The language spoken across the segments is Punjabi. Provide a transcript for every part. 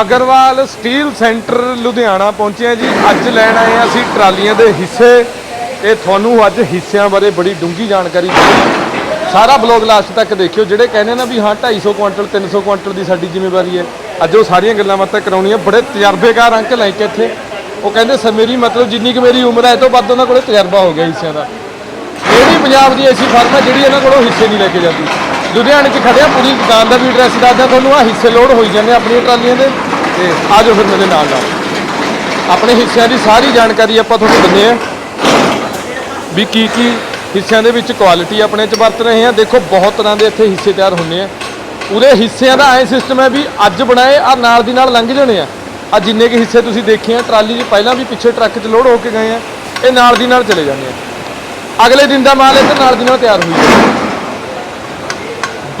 ਅਗਰਵਾਲ ਸਟੀਲ ਸੈਂਟਰ ਲੁਧਿਆਣਾ ਪਹੁੰਚੇ ਹਾਂ ਜੀ। ਅੱਜ ਲੈਣ ਆਏ ਹਾਂ ਅਸੀਂ ਟਰਾਲੀਆਂ ਦੇ ਹਿੱਸੇ। ਤੇ ਤੁਹਾਨੂੰ ਅੱਜ ਹਿੱਸਿਆਂ ਬਾਰੇ ਬੜੀ ਡੂੰਘੀ ਜਾਣਕਾਰੀ ਦੇਵਾਂਗੇ ਸਾਰਾ ਬਲੌਗ ਲਾਸਟ ਤੱਕ ਦੇਖਿਓ। ਜਿਹੜੇ ਕਹਿੰਦੇ ਨਾ ਵੀ ਹਾਂ 250 ਕੁਇੰਟਲ 300 ਕੁਇੰਟਲ ਦੀ ਸਾਡੀ ਜ਼ਿੰਮੇਵਾਰੀ ਹੈ। ਅੱਜ ਉਹ ਸਾਰੀਆਂ ਗੱਲਾਂ ਬਾਤਾਂ ਕਰਾਉਣੀਆਂ। ਬੜੇ ਤਜਰਬੇਕਾਰ ਅੰਕਲ ਲੈ ਕੇ ਇੱਥੇ। ਉਹ ਕਹਿੰਦੇ ਸ ਮੇਰੀ ਮਤਲਬ ਜਿੰਨੀ ਕੁ ਮੇਰੀ ਉਮਰ ਹੈ, ਇਹ ਤੋਂ ਵੱਧ ਉਹਨਾਂ ਕੋਲੇ ਤਜਰਬਾ ਹੋ ਗਿਆ ਹਿੱਸਿਆਂ ਦਾ। ਇਹ ਵੀ ਪੰਜਾਬ ਦੀ ਐਸੀ ਫਰਮ ਹੈ ਜਿਹੜੀ ਇਹਨਾਂ ਕੋਲੋਂ ਹਿੱਸੇ ਨਹੀਂ ਲੈ ਕੇ ਜਾਂਦੀ। ਲੁਧਿਆਣੇ 'ਚ ਖੜਿਆ, ਪੂਰੀ ਦੁਕਾਨ ਦਾ ਵੀ ਐਡਰੈਸ ਦੱਸਦਾ ਤੁਹਾਨੂੰ ਆ ਹਿੱਸੇ ਲੋਡ ਹੋਈ ਜਾਂਦੇ ਆਪਣੀਆਂ ਟਰਾਲੀਆਂ ਦੇ। ਤੇ ਆ ਜਾਓ ਫਿਰ ਮੇਰੇ ਨਾਲ ਨਾਲ। ਆਪਣੇ ਹਿੱਸਿਆਂ ਦੀ ਸਾਰੀ ਜਾਣਕਾਰੀ ਆਪਾਂ ਤੁਹਾਨੂੰ ਦਿੰਦੇ ਆ ਵੀ ਕੀ ਕੀ ਹਿੱਸਿਆਂ ਦੇ ਵਿੱਚ ਕੁਆਲਿਟੀ ਆਪਣੇ 'ਚ ਵਰਤ ਰਹੇ ਆ। ਦੇਖੋ, ਬਹੁਤ ਤਰ੍ਹਾਂ ਦੇ ਇੱਥੇ ਹਿੱਸੇ ਤਿਆਰ ਹੁੰਦੇ ਆ। ਪੂਰੇ ਹਿੱਸਿਆਂ ਦਾ ਐ ਸਿਸਟਮ ਹੈ ਵੀ ਅੱਜ ਬਣਾਏ ਆ ਨਾਲ ਦੀ ਨਾਲ ਲੰਘ ਜਾਣੇ ਆ। ਆ ਜਿੰਨੇ ਕਿ ਹਿੱਸੇ ਤੁਸੀਂ ਦੇਖੇ ਆ, ਟਰਾਲੀ 'ਚ ਪਹਿਲਾਂ ਵੀ ਪਿੱਛੇ ਟਰੱਕ 'ਚ ਲੋਡ ਹੋ ਕੇ ਗਏ ਆ, ਇਹ ਨਾਲ ਦੀ ਨਾਲ ਚਲੇ ਜਾਂਦੇ ਆ। ਅਗਲੇ ਦਿਨ ਦਾ ਮਾਲ ਇੱਥੇ ਨਾਲ ਦੀ ਨਾਲ ਤਿਆਰ ਹੋਈ ਜਾਂਦਾ।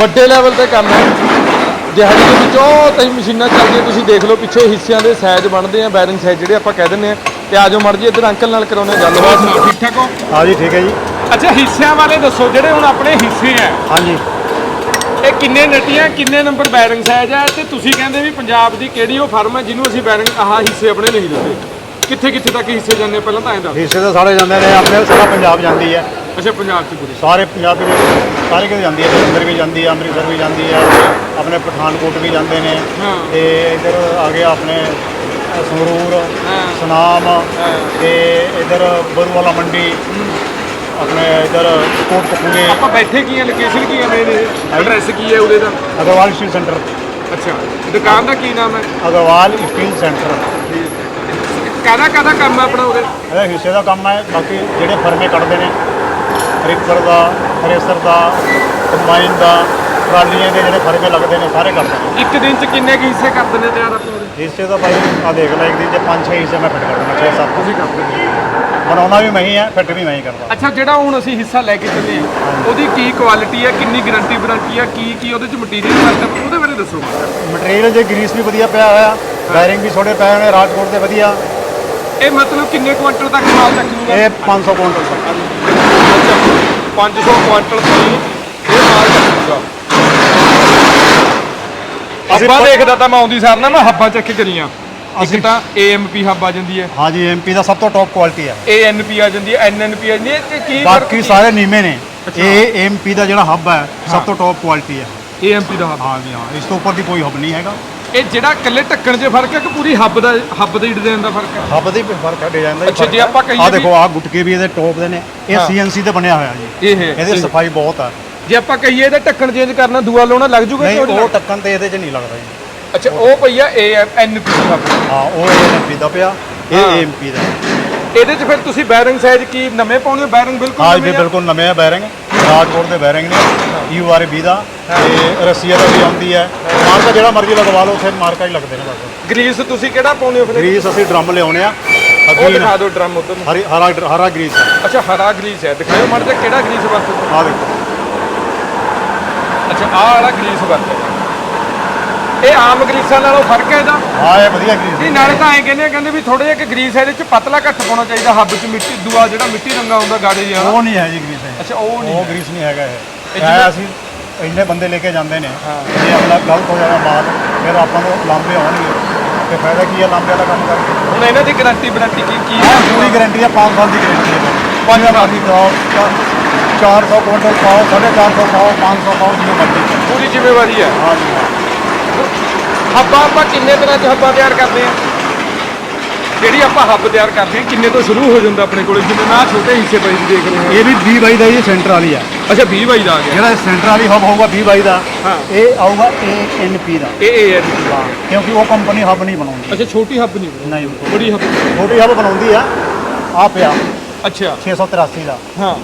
ਵੱਡੇ ਲੈਵਲ ਤੇ ਕੰਮ ਹੈ। ਦਿਹਾੜੀ ਦੇ ਵਿੱਚ ਉਹ ਤਈ ਮਸ਼ੀਨਾਂ ਚੱਲਦੀਆਂ ਤੁਸੀਂ ਦੇਖ ਲਓ ਪਿੱਛੇ ਹਿੱਸਿਆਂ ਦੇ ਸਾਈਜ਼ ਬਣਦੇ ਆ ਬੈਰਿੰਗ ਸਾਈਜ਼ ਜਿਹੜੇ ਆਪਾਂ ਕਹਿ ਦਿੰਦੇ ਆ। ਤੇ ਆਜੋ ਮਰ ਜੀ ਇੱਧਰ ਅੰਕਲ ਨਾਲ ਕਰਾਉਣੇ ਗੱਲਬਾਤ ਠੀਕ ਠਾਕ ਹੋ? ਹਾਂ ਜੀ ਠੀਕ ਹੈ ਜੀ। ਅੱਛਾ ਹਿੱਸਿਆਂ ਬਾਰੇ ਦੱਸੋ ਜਿਹੜੇ ਹੁਣ ਆਪਣੇ ਹਿੱਸੇ ਆ। ਹਾਂਜੀ। ਇਹ ਕਿੰਨੇ ਨਟੀਆਂ ਕਿੰਨੇ ਨੰਬਰ ਬੈਰਿੰਗ ਸਾਈਜ਼ ਹੈ ਤੇ ਤੁਸੀਂ ਕਹਿੰਦੇ ਵੀ ਪੰਜਾਬ ਦੀ ਕਿਹੜੀ ਉਹ ਫਰਮ ਹੈ ਜਿਹਨੂੰ ਅਸੀਂ ਬੈਰਿੰਗ ਆਹ ਹਿੱਸੇ ਆਪਣੇ ਨਹੀਂ ਦਿੱਤੇ। ਕਿੱਥੇ ਕਿੱਥੇ ਤੱਕ ਹਿੱਸੇ ਜਾਂਦੇ ਆ? ਪਹਿਲਾਂ ਤਾਂ ਐਂ ਦੱਸ। ਹਿੱਸੇ ਤਾਂ ਸਾਰੇ ਜਾਂਦੇ ਨੇ ਆਪਣੇ ਸਾਰਾ ਪੰਜਾਬ ਜਾਂਦੀ ਹੈ। ਅੱਛਾ ਪੰਜਾਬ ਚ ਪੂਰੀ ਸਾਰੇ ਪੰਜਾਬ ਦੇ ਵਿੱਚ ਸਾਰੇ ਕਿਤੇ ਜਾਂਦੀ ਹੈ ਜਲੰਧਰ ਵੀ ਜਾਂਦੀ ਹੈ ਅੰਮ੍ਰਿਤਸਰ ਵੀ ਜਾਂਦੀ ਹੈ ਆਪਣੇ ਪਠਾਨਕੋਟ ਵੀ ਜਾਂਦੇ ਨੇ ਹਾਂ। ਤੇ ਇਧਰ ਆ ਗਿਆ ਆਪਣੇ ਸੰਗਰੂਰ ਹਾਂ। ਸੁਨਾਮ ਤੇ ਇਧਰ ਬਰੂਵਾਲਾ ਮੰਡੀ ਆਪਣੇ ਇਧਰ ਕੋਟਕਪੂਰੇ ਆਪਾਂ ਬੈਠੇ ਕੀ ਹੈ ਲੋਕੇਸ਼ਨ ਕੀ ਹੈ ਮੇਰੇ ਐਡਰੈਸ ਕੀ ਹੈ ਉਹਦੇ ਦਾ? ਅਗਰਵਾਲ ਸਟੀਲ ਸੈਂਟਰ ਅੱਛਾ ਦੁਕਾਨ ਦਾ ਕੀ ਨਾਮ ਹੈ? ਅਗਰਵਾਲ ਸਟੀਲ ਸੈਂਟਰ ਕਾਹਦਾ ਕਾਹਦਾ ਕੰਮ ਹੈ ਆਪਣਾ ਉਹਦੇ? ਇਹਦਾ ਹਿੱਸੇ ਦਾ ਕੰਮ ਹੈ ਬਾਕੀ ਜਿਹੜੇ ਫਰਮੇ ਕੱਢਦੇ ਨੇ ਰਿਕਰ ਦਾ ਥ੍ਰੈਸ਼ਰ ਦਾ ਕੰਬਾਈਨ ਦਾ ਟਰਾਲੀਆਂ ਦੇ ਜਿਹੜੇ ਫਰਮੇ ਲੱਗਦੇ ਨੇ ਸਾਰੇ ਕਰਦੇ ਨੇ। ਇੱਕ ਦਿਨ ਚ ਕਿੰਨੇ ਕੁ ਹਿੱਸੇ ਕਰਦੇ ਨੇ ਤਿਆਰ ਆਪਾਂ ਉਹਦੇ? ਹਿੱਸੇ ਦਾ ਭਾਈ ਆ ਦੇਖ ਲੈ ਇੱਕ ਦਿਨ ਚ ਪੰਜ ਛੇ ਹਿੱਸੇ ਮੈਂ ਫਿੱਟ ਕਰ ਦਿੰਦਾ ਛੇ ਸੱਤ। ਤੁਸੀਂ ਕਰਦੇ ਬਣਾਉਣਾ ਵੀ ਮੈਂ ਹੀ ਹੈ ਫਿੱਟ ਵੀ ਮੈਂ ਹੀ ਕਰਦਾ। ਅੱਛਾ ਜਿਹੜਾ ਹੁਣ ਅਸੀਂ ਹਿੱਸਾ ਲੈ ਕੇ ਚੱਲੇ ਹਾਂ ਉਹਦੀ ਕੀ ਕੁਆਲਿਟੀ ਹੈ ਕਿੰਨੀ ਗਾਰੰਟੀ ਵਾਰੰਟੀ ਹੈ ਕੀ ਕੀ ਉਹਦੇ ਚ ਮਟੀਰੀਅਲ ਵਰਤਦਾ ਉਹਦੇ ਬਾਰੇ ਦੱਸੋ। ਮਟੀਰੀਅਲ ਜੇ ਗਰੀਸ ਵੀ ਵਧੀਆ ਪਿਆ ਹੋਇਆ ਵਾਇਰਿੰਗ ਵੀ ਛੋਟੇ ਪਏ ਹੋਏ ਨੇ ਰਾਜਕੋਟ ਦੇ ਵਧੀਆ। ਇਹ ਮਤਲਬ ਕਿੰਨੇ ਕੁਆਂਟਲ ਤੱਕ ਮਾਲ ਚੱਕ ਲੂਗਾ? ਇਹ 500 ਕੁਇੰਟਲ ਤੱਕ। ਅੱਛਾ 500 ਕੁਆਂਟਲ ਤੋਂ ਇਹ ਮਾਲ ਚੱਕੂਗਾ ਅਸੀਂ ਹੱਬਾਂ ਪ- ਦੇਖਦਾ ਤਾਂ ਮੈਂ ਆਉਂਦੀ ਸਾਰ ਨਾ ਮੈਂ ਹੱਬਾਂ ਚੈੱਕ ਕਰੀਆਂ। ਇੱਕ ਅਸੀਂ- ਤਾਂ AMP ਹੱਬ ਆ ਜਾਂਦੀ ਹੈ। ਹਾਂ ਜੀ ਐਮਪੀ ਦਾ ਸਭ ਤੋਂ ਟੌਪ ਕੁਆਲਿਟੀ ਹੈ। ANP ਆ ਜਾਂਦੀ ਹੈ NNP ਆ ਜਾਂਦੀ ਹੈ ਤੇ ਕੀ ਬਾਕੀ ਸਾਰੇ ਨੀਵੇਂ ਨੇ। ਇਹ ਐਮਪੀ ਦਾ ਜਿਹੜਾ ਹੱਬ ਹੈ ਸਭ ਤੋਂ ਟੌਪ ਕੁਆਲਿਟੀ ਹੈ। AMP ਦਾ ਹੱਬ। ਹਾਂ ਜੀ ਹਾਂ ਇਸ ਤੋਂ ਉੱਪਰ ਦੀ ਕੋਈ ਹੱਬ ਨਹੀਂ ਹੈਗਾ। ਇਹ ਜਿਹੜਾ ਇਕੱਲੇ ਢੱਕਣ 'ਚ ਫ਼ਰਕ ਹੈ ਕਿ ਪੂਰੀ ਹੱਬ ਦਾ ਹੱਬ ਦੇ ਡਿਜ਼ਾਈਨ ਦਾ ਫ਼ਰਕ ਹੈ ਹੱਬ ਦੇ ਵੀ ਫ਼ਰਕ ਹੈ ਡਿਜ਼ਾਈਨ ਦਾ ਅੱਛਾ, ਜੇ ਆਪਾਂ ਕਹੀਏ ਆ ਵੀ- ਦੇਖੋ ਆ ਗੁਟਕੇ ਵੀ ਇਹਦੇ ਟੌਪ ਦੇ ਨੇ ਇਹ ਹਾਂ। ਸੀਐਨਸੀ ਤੇ ਬਣਿਆ ਹੋਇਆ ਜੀ ਇਹ ਹੈ ਇਹਦੀ ਇਹ। ਸਫ਼ਾਈ ਬਹੁਤ ਹੈ ਜੇ ਆਪਾਂ ਕਹੀਏ ਇਹਦਾ ਢੱਕਣ ਚੇਂਜ ਕਰਨਾ ਦੂਆ ਲਾਉਣਾ ਲੱਗ ਜੂਗਾ ਨਹੀਂ ਉਹ? ਟੱਕਣ ਤੇ ਇਹਦੇ 'ਚ ਨਹੀਂ ਲੱਗਦਾ ਜੀ ਅੱਛਾ ਉਹ ਪਈ ਆ ANP ਹੱਬ ਹਾਂ ਉਹ ਐਮਪੀ ਦਾ ਪਿਆ ਇਹ ਹਾਂ। ਐਮਪੀ ਦਾ ਇਹਦੇ 'ਚ ਫਿਰ ਤੁਸੀਂ ਬੈਰਿੰਗ ਸਾਈਜ਼ ਕੀ ਨਵੇਂ ਪਾਉਣੇ ਹੋ ਬੈਰਿੰਗ ਬਿਲਕੁਲ ਹਾਂ ਜੀ ਨਵੇਂ ਆ? ਬਿਲਕੁਲ ਨਵੇਂ ਆ ਬੈਰਿੰਗ ਰਾਜਕੋਟ ਦੇ ਬੈਰਿੰਗ ਨੇ ਯੂ ਆਰ 20 ਦਾ ਤੇ ਰਸੀਆ ਦਾ ਵੀ ਆਉਂਦੀ ਹੈ। ਮਾਰਕਾ ਜਿਹੜਾ ਮਰਜ਼ੀ ਲਗਵਾ ਲਓ ਉੱਥੇ ਮਾਰਕਾ ਹੀ ਲੱਗਦੇ ਨੇ ਬਸ। ਗਰੀਸ ਤੁਸੀਂ ਕਿਹੜਾ ਪਾਉਣੇ ਹੋ ਫਿਰ? ਗਰੀਸ ਅਸੀਂ ਡਰਮ ਲਿਆਉਣੇ ਆ। ਉਹ ਅੱਗੇ ਦਿਖਾ ਦਿਓ ਡਰਮ ਉਧਰ ਨੂੰ। ਹਰੀ ਹਰਾ ਗਰੀਸ ਹੈ। ਅੱਛਾ ਹਰਾ ਗਰੀਸ ਹੈ। ਦਿਖਾਓ ਮੜ ਜਾ ਕਿਹੜਾ ਗਰੀਸ ਵਰਤਦੇ ਆ ਦੇਖੋ। ਅੱਛਾ ਆਹ ਵਾਲਾ ਗਰੀਸ ਵਰਤਦੇ ਇਹ ਆਮ ਗਰੀਸਾਂ ਨਾਲੋਂ ਫ਼ਰਕ ਹੈ ਇਹਦਾ। ਹਾਂ ਇਹ ਵਧੀਆ ਗਰੀਸ ਨਹੀਂ ਨਾਲੇ ਤਾਂ ਐਂ ਕਹਿੰਦੇ ਆ ਕਹਿੰਦੇ ਵੀ ਥੋੜੇ ਜਿਹਾ ਕਿ ਗਰੀਸ ਇਹਦੇ ਚ ਪਤਲਾ ਘੱਟ ਪਾਉਣਾ ਚਾਹੀਦਾ ਹੱਬ ਚ ਮਿੱਟੀ ਦੂਆ ਜਿਹੜਾ ਮਿੱਟੀ ਰੰਗਾ ਹੁੰਦਾ ਗਾੜੇ ਜਿਹਾ। ਉਹ ਨਹੀਂ ਹੈ ਜੀ ਗਰੀਸ ਇਹ। ਅੱਛਾ ਉਹ ਨਹੀਂ ਉਹ ਗਰੀਸ ਨਹੀਂ ਹੈਗਾ ਇਹ। ਇਹ ਅਸੀਂ ਇੰਨੇ ਬੰਦੇ ਲੈ ਕੇ ਜਾਂਦੇ ਨੇ ਹਾਂ। ਜੇ ਆਪਣਾ ਗਲਤ ਹੋ ਜਾਣਾ ਮਾਲ ਫਿਰ ਆਪਾਂ ਨੂੰ ਲਾਂਬੇ ਆਉਣਗੇ। ਤੇ ਫਾਇਦਾ ਕੀ ਹੈ ਲਾਂਬੇ ਵਾਲਾ ਕੰਮ ਕਰਕੇ? ਹੁਣ ਇਹਨਾਂ ਦੀ ਗਾਰੰਟੀ ਵਾਰੰਟੀ ਕੀ ਕੀ ਹਾਂ ਪੂਰੀ ਗਾਰੰਟੀ ਹੈ 5 ਸਾਲ ਦੀ ਗਾਰੰਟੀ ਹੈ। ਪੰਜ ਸਾਲ। ਦੀ 400 ਕੁਇੰਟਲ ਪਾਓ 450 ਪਾਓ 500 ਪਾਓ ਜਿਵੇਂ ਮਰਜ਼ੀ। ਪੂਰੀ ਜ਼ਿੰਮੇਵਾਰੀ ਹੈ। ਹਾਂ ਜੀ ਹਾਂ। ਹੱਬਾਂ ਆਪਾਂ ਕਿੰਨੇ ਤਰ੍ਹਾਂ ਚ ਹੱਬਾਂ ਤਿਆਰ ਕਰਦੇ ਆ? ਜਿਹੜੀ ਆਪਾਂ ਹੱਬ ਤਿਆਰ ਕਰਦੇ ਆ ਕਿੰਨੇ ਤੋਂ ਸ਼ੁਰੂ ਹੋ ਜਾਂਦਾ ਆਪਣੇ ਕੋਲੇ? ਜਿਵੇਂ ਨਾ ਛੋਟੇ ਹਿੱਸੇ ਪਈ ਦੇਖ ਰਹੇ ਹੋ ਇਹ ਵੀ 20 ਬਾਈ ਦਾ ਜੀ ਸੈਂਟਰ ਵਾਲੀ ਹੈ ਅੱਛਾ 20 ਬਾਈ ਦਾ ਆ ਗਿਆ। ਜਿਹੜਾ ਸੈਂਟਰ ਵਾਲੀ ਹਬ ਹੋਊਗਾ 20 ਬਾਈ ਦਾ ਹਾਂ। ਇਹ ਆਊਗਾ ANP ਦਾ। ਇਹ ਇਹ ਹੈ ਕਿਉਂਕਿ ਉਹ ਕੰਪਨੀ ਹਬ ਨਹੀਂ ਬਣਾਉਂਦੀ। ਅੱਛਾ ਛੋਟੀ ਹੱਬ ਨਹੀਂ ਬਣੀ, ਨਹੀਂ ਬੜੀ ਹੱਬ ਛੋਟੀ ਹਬ ਬਣਾਉਂਦੀ ਆ ਆ ਪਿਆ। ਅੱਛਾ। 683 ਦਾ। ਹਾਂ।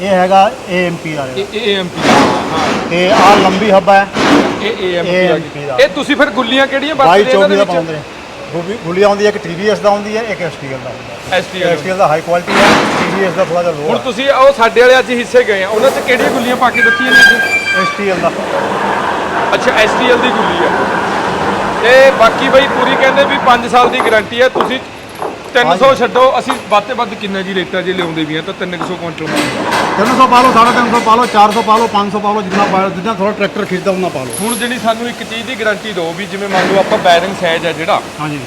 ਇਹ ਹੈਗਾ AMP ਦਾ ਇਹ ਇਹ ਦਾ ਹਾਂ। ਤੇ ਆ ਲੰਬੀ ਹਬ ਹੈ। ਇਹ AMP ਆ AMP ਗਈ ਦਾ। ਇਹ ਤੁਸੀਂ ਫਿਰ ਗੁੱਲੀਆਂ ਕਿਹੜੀਆਂ ਬਾਈ ਵਰਤਦੇ ਇਹਨਾਂ 24 ਦੇ ਦਾ ਵਿੱਚ? ਪਾਉਂਦੇ। ਨੇ ਗੁੱਲੀ- ਗੁੱਲੀ ਆਉਂਦੀ ਹੈ ਇੱਕ TVS ਦਾ ਆਉਂਦੀ ਹੈ ਇੱਕ STL ਦਾ ਹੁੰਦਾ STL STL ਦਾ। ਹਾਈ ਕੁਆਲਿਟੀ ਹੈ TVS ਦਾ ਥੋੜਾ ਜਿਹਾ ਹੁਣ ਲੋਅ ਤੁਸੀਂ ਉਹ ਸਾਡੇ ਵਾਲੇ ਅੱਜ ਹਿੱਸੇ ਗਏ ਆ ਉਹਨਾਂ 'ਚ ਕਿਹੜੀਆਂ ਗੁੱਲੀਆਂ ਪਾ ਕੇ ਦਿੱਤੀਆਂ ਨੇ ਜੀ? ਹੈ STL ਦਾ। ਅੱਛਾ STL ਦੀ ਗੁੱਲੀ ਆ। ਤੇ ਬਾਕੀ ਬਈ ਪੂਰੀ ਕਹਿੰਦੇ ਵੀ 5 ਸਾਲ ਦੀ ਗਾਰੰਟੀ ਹੈ ਤੁਸੀਂ 300 ਛੱਡੋ ਅਸੀਂ ਵੱਧ ਤੇ ਵੱਧ ਕਿੰਨਾ ਜੀ ਰੇਟਾ ਜੇ ਲਿਆਉਂਦੇ ਵੀ ਆ ਤਾਂ 300 ਕੁਇੰਟਲ ਮੰਗਦੇ 300 ਪਾ ਲਓ 350 ਪਾ ਲਓ 400 ਪਾ ਲਓ 500 ਪਾ ਲਓ ਜਿੰਨਾ ਪਾ ਲਓ ਜਿੰਨਾ ਥੋੜਾ ਟਰੈਕਟਰ ਖਿੱਚਦਾ ਉਹਨਾਂ ਪਾ ਲਓ। ਹੁਣ ਜਿਹੜੀ ਸਾਨੂੰ ਇੱਕ ਚੀਜ਼ ਦੀ ਗਾਰੰਟੀ ਦਿਓ ਵੀ ਜਿਵੇਂ ਮੰਨ ਲਓ ਆਪਾਂ ਬੈਰਿੰਗ ਸਾਈਜ਼ ਆ ਜਿਹੜਾ ਹਾਂਜੀ।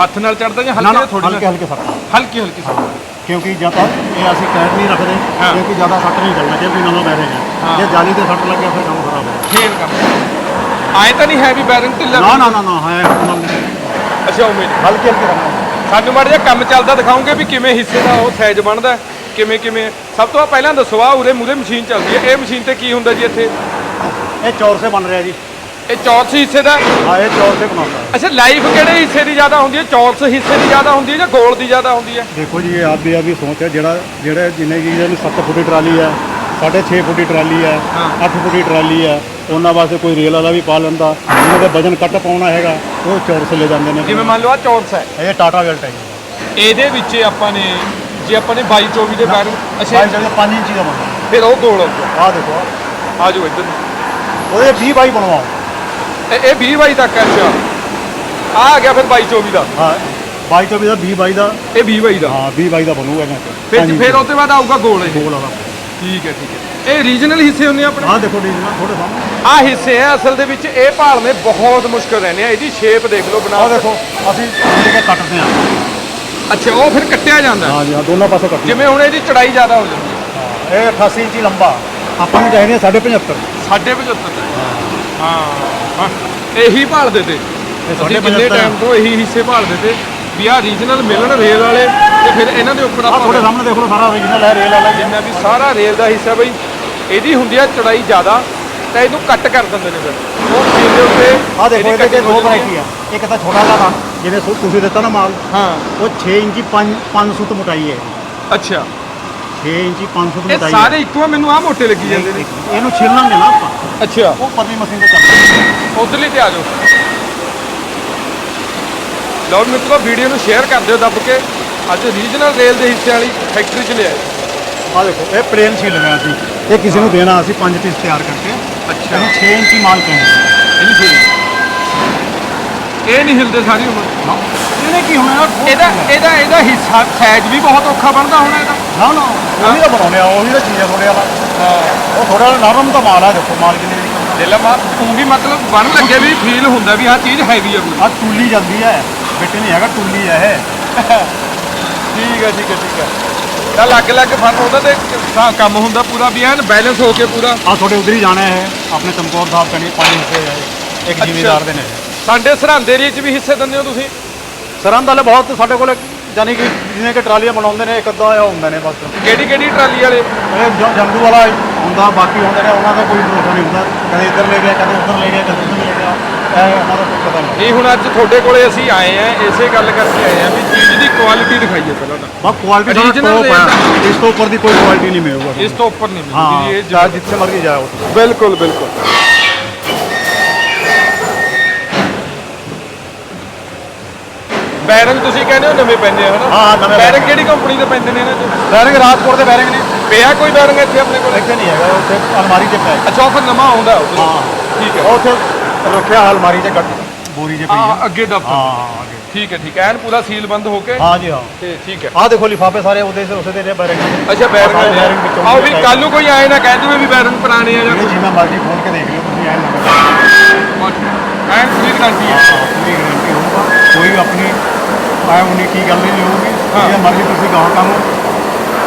ਹੱਥ ਨਾਲ ਚੜਦਾ ਜਾਂ ਨਾ ਨਾ ਹਲਕੇ ਥੋੜੀ ਹਲਕੇ ਹਲਕੇ ਸੱਟ। ਹਲਕੀ ਹਲਕੀ ਸਭ ਕਿਉਂਕਿ ਜਾਂ ਤਾਂ ਇਹ ਅਸੀਂ ਕੈਟ ਨਹੀਂ ਰੱਖਦੇ ਹਾਂ। ਕਿਉਂਕਿ ਜ਼ਿਆਦਾ ਸੱਟ ਨਹੀਂ ਚੱਲਣਾ ਕਿਉਂਕਿ ਨਵਾਂ ਬੈਰਿੰਗ ਹਾਂ। ਹੈ। ਜੇ ਜਾਲੀ ਤੇ ਸੱਟ ਲੱਗਿਆ ਫਿਰ ਕੰਮ ਖਰਾਬ ਹੈ। ਫੇਰ ਕੰਮ। ਆਏ ਤਾਂ ਨਹੀਂ ਹੈ ਵੀ ਬੈਰਿੰਗ ਢਿੱਲਾ ਨਾ ਨਾ ਨਾ ਨਾ ਹੈ। ਅੱਛਾ ਉਵੇਂ ਹਲਕੇ ਹਲਕੇ ਰੱਖਣਾ। ਸਾਨੂੰ ਮਾੜਾ ਜਿਹਾ ਕੰਮ ਚੱਲਦਾ ਦਿਖਾਓਗੇ ਵੀ ਕਿਵੇਂ ਹਿੱਸੇ ਦਾ ਉਹ ਸਾਈਜ਼ ਬਣਦਾ ਕਿਵੇਂ ਕਿਵੇਂ। ਸਭ ਤੋਂ ਪਹਿਲਾਂ ਦੱਸੋ ਆ ਉਰੇ ਮੂਰੇ ਮਸ਼ੀਨ ਚੱਲਦੀ ਹੈ। ਇਹ ਮਸ਼ੀਨ ਤੇ ਕੀ ਹੁੰਦਾ ਜੀ ਇੱਥੇ? ਇਹ ਚੌਰ ਸੇ ਬਣ ਰਿਹਾ ਜੀ। ਇਹ ਚੌਰਸ ਹਿੱਸੇ ਦਾ? ਹਾਂ ਇਹ ਚੌਰ ਸੇ ਬਣਾਉਂਦਾ। ਅੱਛਾ ਲਾਈਫ ਕਿਹੜੇ ਹਿੱਸੇ ਦੀ ਜ਼ਿਆਦਾ ਹੁੰਦੀ ਹੈ? ਚੌਰਸ ਹਿੱਸੇ ਦੀ ਜ਼ਿਆਦਾ ਹੁੰਦੀ ਹੈ ਜਾਂ ਗੋਲ ਦੀ ਜ਼ਿਆਦਾ ਹੁੰਦੀ ਹੈ? ਦੇਖੋ ਜੀ ਇਹ ਆਪ ਵੀ ਆ ਵੀ ਸੋਚ ਹੈ ਜਿਹੜਾ ਜਿਹੜੇ ਜਿੰਨੇ ਕੀ ਇਹਨੂੰ 7 ਫੁੱਟ ਦੀ ਟਰਾਲੀ ਹੈ 6.5 ਫੁੱਟ ਦੀ ਟਰਾਲੀ ਹੈ ਹਾਂ। 8 ਫੁੱਟ ਟਰਾਲੀ ਹੈ ਉਹਨਾਂ ਵਾਸਤੇ ਕੋਈ ਰੇਲ ਵਾਲਾ ਵੀ ਪਾ ਲੈਂਦਾ ਜਿਹਨਾਂ ਦੇ ਵਜਨ ਕੱਟ ਪਾਉਣਾ ਹੈਗਾ ਉਹ ਚੌਰ ਸੇ ਲੈ ਜਾਂਦੇ ਨੇ। ਜਿਵੇਂ ਮੰਨ ਲਓ ਆ ਚੌਰਸ ਹੈ। ਇਹ ਟਾਟਾ ਵੈਲਟ ਹੈ ਇਹਦੇ ਵਿੱਚ ਆਪਾਂ ਨੇ ਜੇ ਆਪਾਂ ਨੇ 22 24 ਦੇ ਬੈਰਿੰਗ ਅੱਛਾ ਬਾਈ ਜਿਹੜਾ 5 ਇੰਚੀ ਦਾ ਬਣਦਾ ਫਿਰ ਉਹ ਗੋਲ ਆਹ ਦੇਖੋ। ਆ ਜਾਓ ਇੱਧਰ। ਉਹਦੇ 20 ਬਾਈ ਬਣਵਾਓ। ਇਹ ਇਹ 20 22 ਤੱਕ ਹੈ ਅੱਛਾ। ਆ ਆ ਗਿਆ ਫਿਰ 22 24 ਦਾ। ਹਾਂ 22 24 ਦਾ 20 ਬਾਈ ਦਾ। ਇਹ 20 22 ਦਾ। ਹਾਂ 20 ਬਾਈ ਦਾ ਬਣੂਗਾ ਫਿਰ ਫਿਰ ਉਹ ਤੋਂ ਬਾਅਦ ਆਊਗਾ ਗੋਲ ਇਹ। ਗੋਲ ਵਾਲਾ। ਠੀਕ ਹੈ ਠੀਕ ਹੈ। ਇਹ ਰੀਜਨਲ ਹਿੱਸੇ ਹੁੰਦੇ ਆ ਆਪਣੇ? ਆਹ ਦੇਖੋ ਡੀਜ਼ਲ ਥੋੜੇ ਸਾਹਮਣੇ। ਆ ਹਿੱਸੇ ਆ ਅਸਲ ਦੇ ਵਿੱਚ ਇਹ ਭਾਲਨੇ ਬਹੁਤ ਮੁਸ਼ਕਲ ਰਹਿੰਦੇ ਆ। ਇਹਦੀ ਸ਼ੇਪ ਦੇਖ ਲਓ ਬਣਾ ਆਹ ਦੇਖੋ ਅਸੀਂ ਜਿਹੜੇ ਕੱਟਦੇ ਹਾਂ। ਅੱਛਾ ਉਹ ਫਿਰ ਕੱਟਿਆ ਜਾਂਦਾ? ਹਾਂ ਜੀ ਹਾਂ ਦੋਨੋਂ ਪਾਸੇ ਕੱਟਦੇ ਜਿਵੇਂ ਹੁਣ ਇਹਦੀ ਚੜਾਈ ਜ਼ਿਆਦਾ ਹੋ ਜਾਂਦੀ ਹੈ। ਇਹ 88 ਇੰਚੀ ਲੰਬਾ। ਆਪਾਂ ਨੂੰ ਚਾਹੀਦੇ 75 ਸਾਢੇ 75 ਤੱਕ। ਹਾਂ। ਹਾਂ ਇਹੀ ਭਾਲਦੇ ਤੇ। ਇਹ ਅਸੀਂ ਸਾਢੇ ਕਿੰਨੇ 75 ਟਾਈਮ ਤੋਂ ਇਹੀ ਹਿੱਸੇ ਭਾਲਦੇ ਤੇ ਵੀ ਆ ਰੀਜਨਲ ਮਿਲਣ ਰੇਲ ਵਾਲੇ। ਤੇ ਫਿਰ ਇਹਨਾਂ ਦੇ ਉੱਪਰ ਆਹ ਤੁਹਾਡੇ ਆਪਾਂ ਸਾਹਮਣੇ ਦੇਖ ਲਓ ਸਾਰਾ origignal ਹੈ ਰੇਲ ਵਾਲਾ। ਜਿੰਨਾ ਵੀ ਸਾਰਾ ਰੇਲ ਦਾ ਹਿੱਸਾ ਬਈ ਇਹਦੀ ਹੁੰਦੀ ਆ ਚੜਾਈ ਜ਼ਿਆਦਾ ਤਾਂ ਇਹਨੂੰ ਕੱਟ ਕਰ ਦਿੰਦੇ ਨੇ ਫਿਰ। ਉਹ ਮਸ਼ੀਨ ਦੇ ਉੱਤੇ ਆਹ ਦੇਖੋ ਇਹਦੀ ਹੋ ਦੋ ਵੈਰਾਈਟੀ ਆ। ਇੱਕ ਤਾਂ ਛੋਟਾ ਜਿਹਾ ਜਿਹਨੇ ਸੁ- ਤੁਸੀਂ ਦਿੱਤਾ ਨਾ ਮਾਲ ਹਾਂ। ਉਹ 6 ਇੰਚੀ 5 5 ਸੁੱਤ ਮੋਟਾਈ ਹੈ। ਅੱਛਾ। 6 ਇੰਚੀ 5 ਸੁੱਤ ਇਹ ਮੋਟਾਈ ਸਾਰੇ ਇੱਕੋ ਆ ਮੈਨੂੰ ਆ ਮੋਟੇ ਲੱਗੀ ਜਾਂਦੇ ਨੇ। ਇਹਨੂੰ ਛਿੱਲਾਂਗੇ ਨਾ ਆਪਾਂ। ਅੱਛਾ। ਉਹ ਪਤਲੀ ਮਸ਼ੀਨ ਤੇ ਚੱਲਦਾ ਉਧਰਲੀ ਤੇ ਆ ਜਾਓ। ਲਓ ਮਿੱਤਰੋ ਵੀਡੀਓ ਨੂੰ ਸ਼ੇਅਰ ਕਰ ਦਿਓ ਦੱਬ ਕੇ। ਅੱਜ ਰੀਜਨਲ ਰੇਲ ਦੇ ਹਿੱਸੇ ਵਾਲੀ ਫੈਕਟਰੀ 'ਚ ਲਿਆਏ। ਆਹ ਦੇਖੋ ਇਹ ਪਲੇਨ ਛਿੱਲ ਰਿਹਾ ਸੀ। ਇਹ ਕਿਸੇ ਨੂੰ ਦੇਣਾ ਅਸੀਂ 5 ਪੀਸ ਤਿਆਰ ਕਰਕੇ। ਅੱਛਾ। ਇਹਨੂੰ 6 ਇੰਚੀ ਮਾਲ ਕਹਿੰਦੇ ਇਹ ਨਹੀਂ ਇਹ ਨਹੀਂ ਹਿਲਦੇ ਸਾਰੀ ਉਮਰ। ਇਹਨੇ ਕੀ ਹੋਣਾ? ਇਹਦਾ ਇਹਦਾ ਇਹਦਾ ਹਿੱਸਾ ਸਾਈਜ਼ ਵੀ ਬਹੁਤ ਔਖਾ ਬਣਦਾ ਹੋਣਾ ਇਹਦਾ। ਨਾ ਨਾ ਉਹੀ ਤਾਂ ਬਣਾਉਣੇ ਆ ਉਹੀ ਤਾਂ ਚੀਜ਼ ਆ ਥੋੜੇ ਵਾਲਾ। ਹਾਂ। ਉਹ ਥੋੜਾ ਨਰਮ ਤਾਂ ਮਾਲ ਆ ਦੇਖੋ ਮਾਲ ਕਿੰਨੇ ਦੀ। ਦਿਲ ਮਾ ਤੂੰ ਵੀ ਮਤਲਬ ਬਣ ਲੱਗੇ ਵੀ ਫੀਲ ਹੁੰਦਾ ਵੀ ਆਹ ਚੀਜ਼ ਹੈਵੀ ਆ ਕੋਈ ਆ ਟੁੱਲੀ ਜਾਂਦੀ ਹੈ। ਬਿੱਟੇ ਨਹੀਂ ਹੈਗਾ ਟੁੱਲੀ ਹੈ ਇਹ। ਠੀਕ ਹੈ ਠੀਕ ਹੈ ਠੀਕ ਹੈ ਤਾਂ ਅਲੱਗ ਅਲੱਗ ਫਨ ਉਹਦਾ ਤੇ ਕ- ਕੰਮ ਹੁੰਦਾ ਪੂਰਾ ਵੀ ਐਨ ਬੈਲੈਂਸ ਹੋ ਕੇ ਪੂਰਾ। ਆ ਤੁਹਾਡੇ ਉਧਰ ਹੀ ਜਾਣਾ ਹੈ ਆਪਣੇ ਚਮਕੌਰ ਸਾਹਿਬ ਕਨੀ ਪੰਜ ਹਿੱਸੇ ਹੈ ਇੱਕ। ਜ਼ਿਮੀਦਾਰ ਦੇ ਨੇ। ਸਾਡੇ ਸਰਹੰਦ ਏਰੀਏ 'ਚ ਵੀ ਹਿੱਸੇ ਦਿੰਦੇ ਹੋ ਤੁਸੀਂ? ਸਰਹੰਦ ਵਾਲੇ ਬਹੁਤ ਸਾਡੇ ਕੋਲ ਜਾਨੀ ਕਿ ਜਿਹਨੇ ਕਿ ਟਰਾਲੀਆਂ ਬਣਾਉਂਦੇ ਨੇ ਇੱਕ ਅੱਧਾ ਆ ਹੁੰਦੇ ਨੇ ਬਸ। ਕਿਹੜੀ ਕਿਹੜੀ ਟਰਾਲੀ ਵਾਲੇ? ਇਹ ਵਾਲਾ ਹੁੰਦਾ ਬਾਕੀ ਹੁੰਦੇ ਨੇ ਉਹਨਾਂ ਦਾ ਕੋਈ ਭਰੋਸਾ ਨਹੀਂ ਹੁੰਦਾ ਕਦੇ ਇੱਧਰ ਲੈ ਗਿਆ ਕਦੇ ਉੱਧਰ ਲੈ ਗਿਆ ਕਦੇ ਉੱਧਰ ਉਹਨਾਂ ਦਾ ਕੋਈ ਪਤਾ ਨਹੀਂ ਇਹ ਹੁਣ ਅੱਜ ਤੁਹਾਡੇ ਕੋਲੇ ਅਸੀਂ ਆਏ ਆ ਇਸੇ ਗੱਲ ਕਰਕੇ ਆਏ ਆ ਵੀ ਚੀਜ਼ ਦੀ ਕੁਆਲਿਟੀ ਦਿਖਾਈਏ ਪਹਿਲਾਂ ਤਾਂ। ਬਸ ਕੁਆਲਿਟੀ ਥੋੜਾ Original ਟੌਪ ਹੈ ਇਸ ਤੋਂ ਉੱਪਰ ਦੀ ਕੋਈ ਕੁਆਲਿਟੀ ਨਹੀਂ ਮਿਲੂਗਾ। ਇਸ ਤੋਂ ਉੱਪਰ ਨਹੀਂ ਹਾਂ ਮਿਲਦੀ ਇਹ ਚਾਹੇ ਜਿੱਥੇ ਮਰਜ਼ੀ ਜਾਓ ਤੁਸੀਂ ਬਿਲਕੁਲ ਬਿਲਕੁਲ। ਬੈਰਿੰਗ ਤੁਸੀਂ ਕਹਿੰਦੇ ਹੋ ਨਵੇਂ ਪੈਂਦੇ ਆ ਹਨਾ? ਹਾਂ, ਨਵੇਂ ਬੈਰਿੰਗ ਕਿਹੜੀ ਕੰਪਨੀ ਦੇ ਪੈਂਦੇ ਨੇ ਇਹਨਾਂ ਚ? ਬੈਰਿੰਗ ਰਾਜਕੋਟ ਦੇ ਬੈਰਿੰਗ ਨੇ। ਪਿਆ ਕੋਈ ਬੈਰਿੰਗ ਇੱਥੇ ਆਪਣੇ ਕੋਲ? ਇੱਥੇ ਨਹੀਂ ਹੈਗਾ ਉੱਥੇ ਅਲਮਾਰੀ 'ਚ ਪਿਆ ਹੈ। ਅੱਛਾ ਉਹ ਫਿਰ ਨਵਾਂ ਆਉਂਦਾ। ਹਾਂ। ਠੀਕ ਹੈ। ਉਹ ਉੱਥੇ ਰੱਖਿਆ ਅਲਮਾਰੀ 'ਚ ਗੱਟ ਬੋਰੀ 'ਚ ਪਈ ਹੈ ਅੱਗੇ ਦਫਤਰ ਹਾਂ ਅੱਗੇ। ਠੀਕ ਹੈ ਠੀਕ ਹੈ। ਐਨ ਪੂਰਾ ਸੀਲ ਬੰਦ ਹੋ ਕੇ? ਹਾਂ ਜੀ ਹਾਂ। ਤੇ ਠੀਕ ਹੈ। ਆਹ ਦੇਖੋ ਲਿਫਾਫੇ ਸਾਰੇ ਉਹਦੇ ਸੇ ਉਸੇ ਦੇ ਨੇ ਬੈਰਿੰਗ ਅੱਛਾ ਬੈਰਿੰਗ ਸਾਰੇ ਬੈਰਿੰਗ ਵਿੱਚੋਂ ਆਓ ਵੀ ਕੱਲ ਨੂੰ ਕੋਈ ਆਏ ਨਾ ਕਹਿ ਦੇਵੇ ਵੀ ਬੈਰਿੰਗ ਪੁਰਾਣੇ ਆ ਜਾਂ ਜਿਵੇਂ ਮਰਜ਼ੀ ਖੋਲ ਕੇ ਦੇਖ ਲਿਓ ਤੁਸੀਂ ਐਨ ਲੱਗਦਾ ਐਨ ਪੂਰੀ ਗਾਰੰਟੀ ਹੈ। ਪੂਰੀ ਗਾਰੰਟੀ ਹੋਊਗਾ। ਕੋਈ ਆਪਣੀ ਆਇਆ ਉਹਨੇ ਕੀ ਗੱਲ ਨਹੀਂ ਹੋਊਗੀ। ਹਾਂ। ਜੇ ਮਰਜ਼ੀ ਤੁਸੀਂ ਗਾਹਕਾਂ ਨੂੰ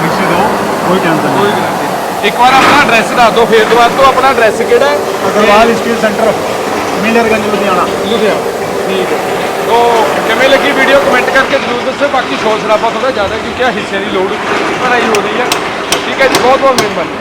ਨਿਸ਼ਚਿਤ ਹੋ ਕੋਈ ਟੈਨਸ਼ਨ ਕੋਈ ਨਹੀਂ ਗਾਰੰਟੀ ਨਹੀਂ। ਇੱਕ ਵਾਰ ਆਪਣਾ ਐਡਰੈਸ ਦੱਸ ਦਿਓ ਫੇਰ ਦੁਬਾਰਾ ਤੋਂ ਆਪਣਾ ਐਡਰੈਸ ਕਿਹੜਾ ਹੈ? Agarwal skill centre. Millerganj Ludhiana. Ludhiana. ਠੀਕ ਹੈ। ਤੋ ਕਿਵੇਂ ਲੱਗੀ ਵੀਡੀਓ ਕਮੈਂਟ ਕਰਕੇ ਜ਼ਰੂਰ ਦੱਸੋ ਬਾਕੀ ਸ਼ੋਰ ਸ਼ਰਾਬਾ ਥੋੜਾ ਜ਼ਿਆਦਾ ਕਿਉਂਕਿ ਆ ਹਿੱਸੇ ਦੀ ਲੋਡ ਭਰਾਈ ਹੋ ਰਹੀ ਹੈ। ਠੀਕ ਹੈ ਜੀ ਬਹੁਤ ਬਹੁਤ ਮਿਹਰਬਾਨੀ।